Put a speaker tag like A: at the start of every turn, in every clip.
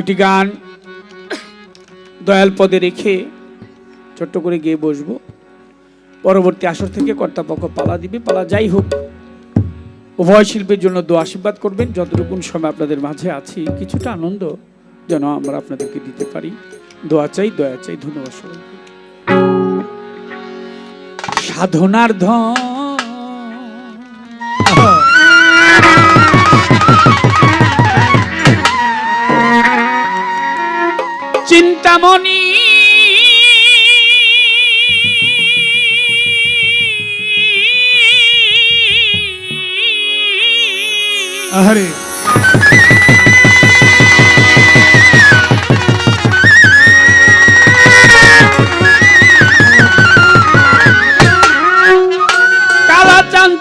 A: একটি গান দয়াল পদে রেখে ছোট্ট করে গিয়ে বসবো। পরবর্তী আসর থেকে কর্তাপক্ষ পালা দিবে, পালা যাই হোক। উভয় শিল্পের জন্য দো আশীর্বাদ করবেন। যতটুকুন সময় আপনাদের মাঝে আছি, কিছুটা আনন্দ যেন আমরা আপনাদেরকে দিতে পারি। দোয়া চাই, দয়া চাই, ধন্যবাদ সাধনার ধন চিন্তামণি
B: আহারে।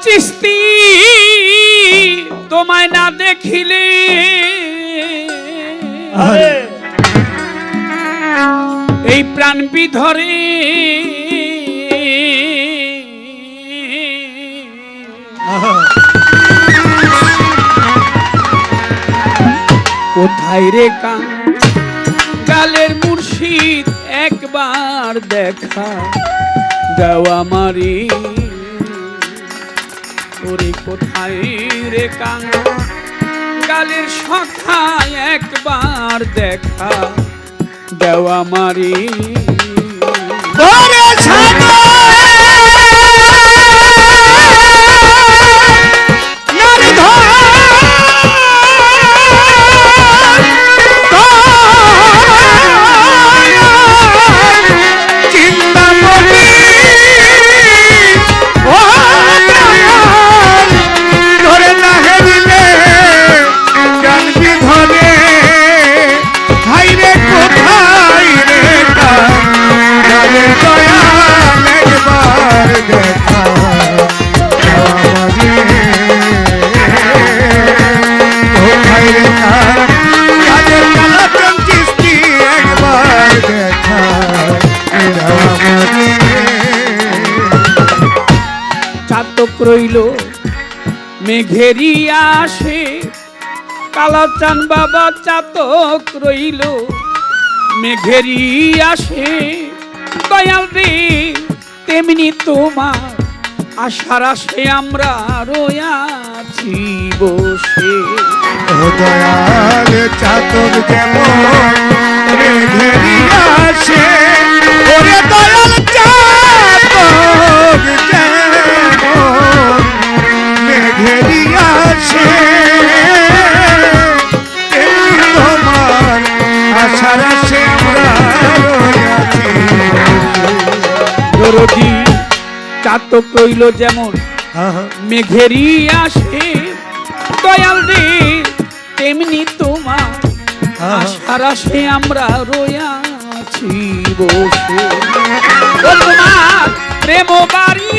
A: চিস্তি তোমায় না দেখিলে।
B: আহারে।
A: প্রাণ বিধরে। কোথায় রে কান? গালের মুর্শিদ একবার দেখা। দেওয়া মারি ওরে কোথায় রে কান? গালের সখায় একবার দেখা। দেওয়া মারি রইল মেঘেরি আসে কালাচান বাবা চাতক রইল। মেঘেরি আসে, দয়াল রে, তেমনি তোমার আশার আসে আমরা রয়াছি বসে।
B: দয়াল চাতক যেমন মেঘেরি আসে, ওরে চাতক
A: রইল যেমন
B: মেঘেরই
A: মেঘেরি আসে দয়াল রে তেমনি তোমার
B: আহা।
A: আশার আসে আমরা রয়াছি বসে তোমার প্রেম বাড়ি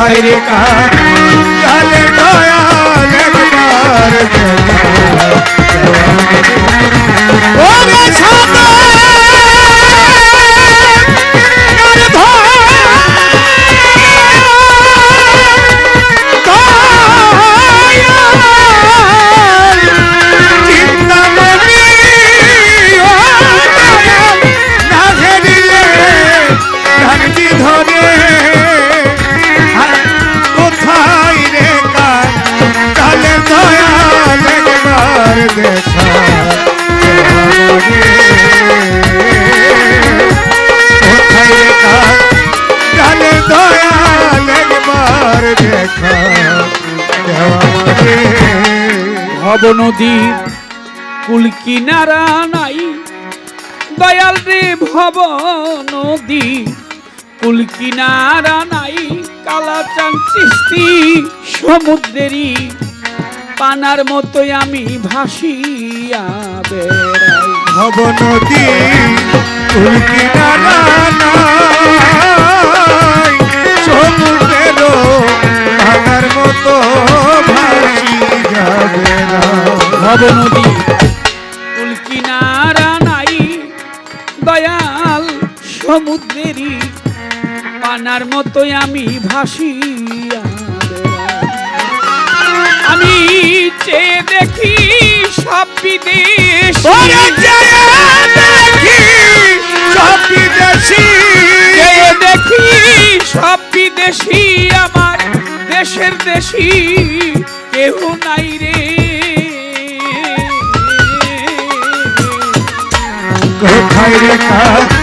B: কোথায় রে কালে
A: ভব নদীর কুল কিনারা নাই। দয়াল রে ভব নদী কুল কিনারা নাই। কালাচান চিস্তি সমুদ্রেরই পানার মতোই আমি ভাসিয়া বেড়াই।
B: ভব নদী কুল কিনারা নাই।
A: ভব নদী। কুল কিনারা নাই দয়াল সমুদ্রেরই। পানার মতোই আমি ভাসিয়া আমি চেয়ে দেখি সব বিদেশ।
B: দেখি সব বিদেশি।
A: দেখি সব বিদেশি আমার দেশের দেশি।
B: কোথায় রেখা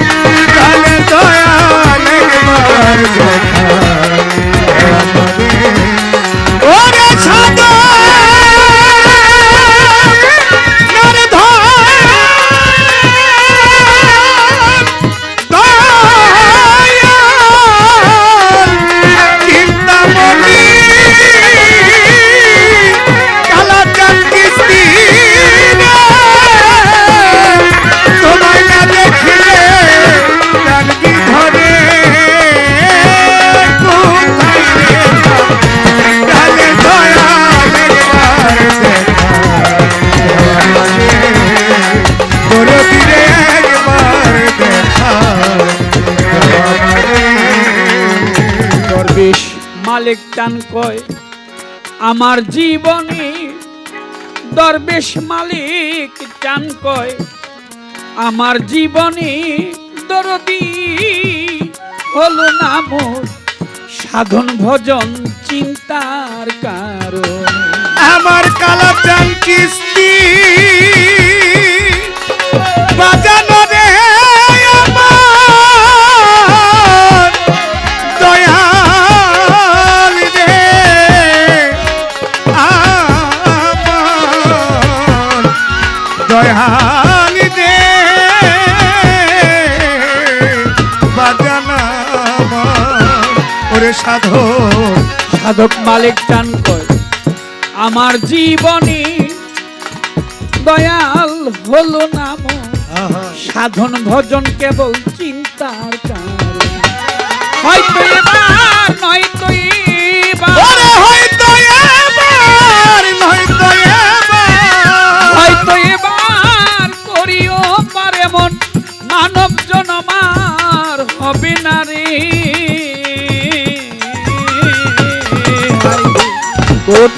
A: মালিক টান কয়, আমার জীবনী দরবেশ মালিক টান কয়, আমার জীবনী দরদি হলো না মোর সাধন ভজন চিন্তার কারণ।
B: আমার কালা চাঙ্কিস্তি সাধন
A: সাধক মালিক টান কয় আমার জীবনে দয়াল হলো
B: নাম
A: সাধন ভজন কেবল চিন্তার কারণ। হয়তো এবার নয়তো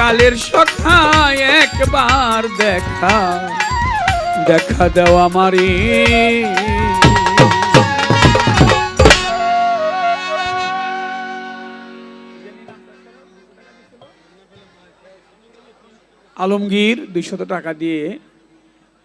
A: গালের সখায় একবার দেখা দেখা দাও আমারে। আলমগীর দুইশত টাকা দিয়ে